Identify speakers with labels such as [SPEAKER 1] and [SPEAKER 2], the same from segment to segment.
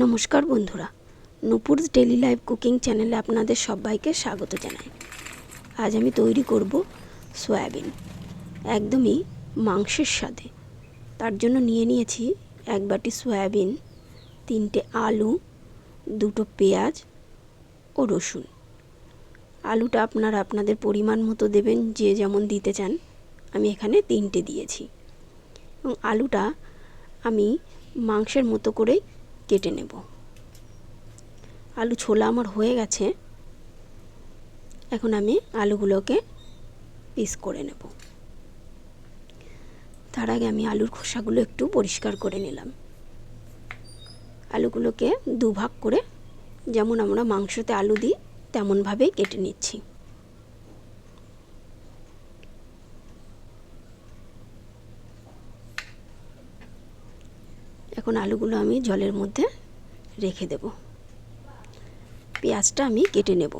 [SPEAKER 1] নমস্কার বন্ধুরা নুপুর daily live cooking চ্যানেলে আপনাদের সবাইকে স্বাগত জানাই। আজ আমি তৈরি করব সয়াবিন, একদমই মাংসের স্বাদে। তার জন্য নিয়ে নিয়েছি এক বাটি সয়াবিন, তিনটে আলু, দুটো পেঁয়াজ ও রসুন। আলুটা আপনারা আপনাদের পরিমাণ মতো দেবেন, যে যেমন দিতে চান, আমি এখানে তিনটে দিয়েছি। এবং আলুটা আমি মাংসের মতো করেই কেটে নেব। আলু ছোলা আমার হয়ে গেছে। এখন আমি আলুগুলোকে পিস করে নেব। তার আগে আমি আলুর খোসাগুলো একটু পরিষ্কার করে নিলাম। আলুগুলোকে দুভাগ করে যেমন আমরা মাংসতে আলু দিই, তেমনভাবেই কেটে নিচ্ছি। এখন আলুগুলো আমি জলের মধ্যে রেখে দেব। পেঁয়াজটা আমি কেটে নেব।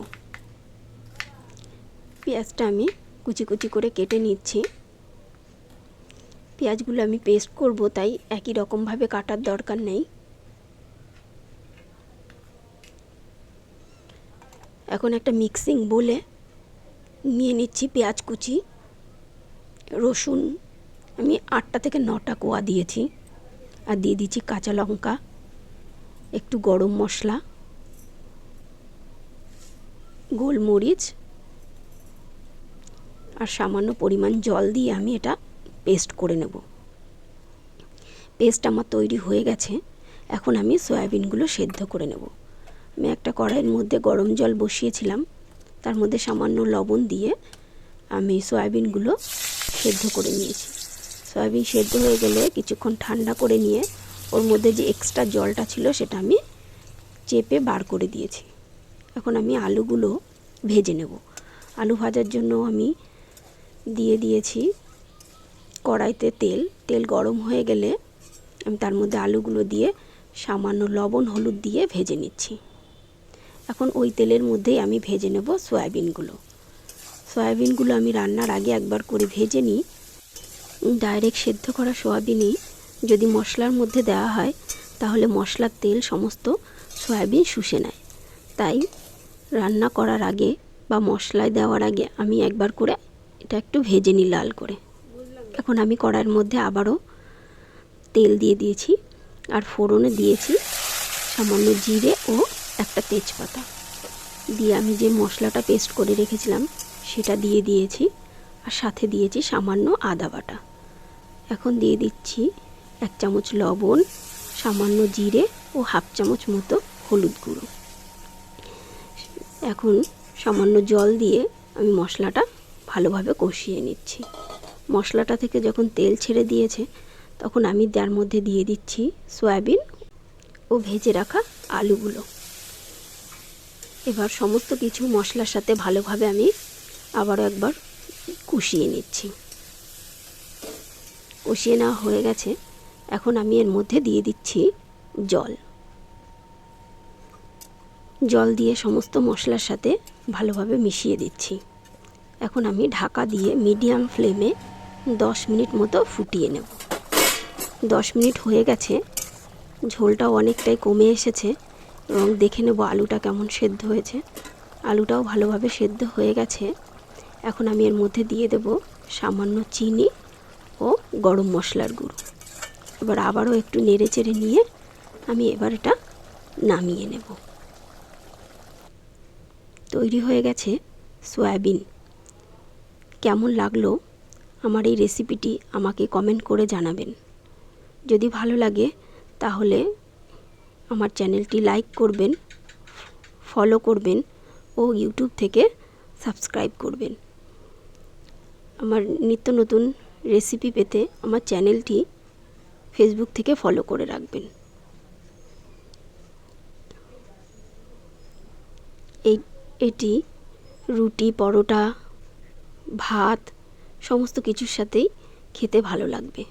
[SPEAKER 1] পেঁয়াজটা আমি কুচি কুচি করে কেটে নিচ্ছি। পেঁয়াজগুলো আমি পেস্ট করব, তাই একই রকমভাবে কাটার দরকার নেই। এখন একটা মিক্সিং বলে নিয়ে নিচ্ছি পেঁয়াজ কুচি। রসুন আমি আটটা থেকে নটা কোয়া দিয়েছি। আর দিয়ে দিচ্ছি কাঁচা লঙ্কা, একটু গরম মশলা, গোলমরিচ আর সামান্য পরিমাণ জল দিয়ে আমি এটা পেস্ট করে নেব। পেস্ট আমার তৈরি হয়ে গেছে, এখন আমি সয়াবিনগুলো সেদ্ধ করে নেব। আমি একটা কড়াইয়ের মধ্যে গরম জল বসিয়েছিলাম, তার মধ্যে সামান্য লবণ দিয়ে আমি সয়াবিনগুলো সেদ্ধ করে নিয়েছি। সয়াবিন সেদ্ধ হয়ে গেলে কিছুক্ষণ ঠান্ডা করে নিয়ে ওর মধ্যে যে এক্সট্রা জলটা ছিল সেটা আমি চেপে বার করে দিয়েছি। এখন আমি আলুগুলো ভেজে নেব। আলু ভাজার জন্য আমি দিয়ে দিয়েছি কড়াইতে তেল। তেল গরম হয়ে গেলে আমি তার মধ্যে আলুগুলো দিয়ে সামান্য লবণ, হলুদ দিয়ে ভেজে নিচ্ছি। এখন ওই তেলের মধ্যেই আমি ভেজে নেব সয়াবিনগুলো। সয়াবিনগুলো আমি রান্নার আগে একবার করে ভেজে নিই। ডাইরেক্ট সেদ্ধ করা সোয়াবিনই যদি মশলার মধ্যে দেওয়া হয়, তাহলে মশলার তেল সমস্ত সয়াবিন শুষে নেয়। তাই রান্না করার আগে বা মশলায় দেওয়ার আগে আমি একবার করে এটা একটু ভেজে নিই লাল করে। এখন আমি কড়াইয়ের মধ্যে আবারও তেল দিয়ে দিয়েছি আর ফোড়নে দিয়েছি সামান্য জিরে ও একটা তেজপাতা। দিয়ে আমি যে মশলাটা পেস্ট করে রেখেছিলাম, সেটা দিয়ে দিয়েছি আর সাথে দিয়েছি সামান্য আদা বাটা। এখন দিয়ে দিচ্ছি এক চামচ লবণ, সামান্য জিরে ও হাফ চামচ মতো হলুদ গুঁড়ো। এখন সামান্য জল দিয়ে আমি মশলাটা ভালোভাবে কষিয়ে নিচ্ছি। মশলাটা থেকে যখন তেল ছেড়ে দিয়েছে, তখন আমি তার মধ্যে দিয়ে দিচ্ছি সয়াবিন ও ভেজে রাখা আলুগুলো। এবার সমস্ত কিছু মশলার সাথে ভালোভাবে আমি আবারও একবার কষিয়ে নিচ্ছি। কষিয়ে নেওয়া হয়ে গেছে। এখন আমি এর মধ্যে দিয়ে দিচ্ছি জল। জল দিয়ে সমস্ত মশলার সাথে ভালোভাবে মিশিয়ে দিচ্ছি। এখন আমি ঢাকা দিয়ে মিডিয়াম ফ্লেমে দশ মিনিট মতো ফুটিয়ে নেব। দশ মিনিট হয়ে গেছে। ঝোলটাও অনেকটাই কমে এসেছে এবং দেখে নেব আলুটা কেমন সেদ্ধ হয়েছে। আলুটাও ভালোভাবে সেদ্ধ হয়ে গেছে। এখন আমি এর মধ্যে দিয়ে দেব সামান্য চিনি। ও গরম মশলার গুঁড়ো। এবার আবারও একটু নেড়ে চেড়ে নিয়ে আমি এবার এটা নামিয়ে নেব। তৈরি হয়ে গেছে সয়াবিন। কেমন লাগল আমার এই রেসিপিটি আমাকে কমেন্ট করে জানাবেন। যদি ভালো লাগে তাহলে আমার চ্যানেলটি লাইক করবেন, ফলো করবেন ও ইউটিউব থেকে সাবস্ক্রাইব করবেন। আমার নিত্য নতুন রেসিপি পেতে আমার চ্যানেলটি ফেসবুক থেকে ফলো করে রাখবেন। এই, এটি রুটি, পরোটা, ভাত, সমস্ত কিছুর সাথেই খেতে ভালো লাগবে।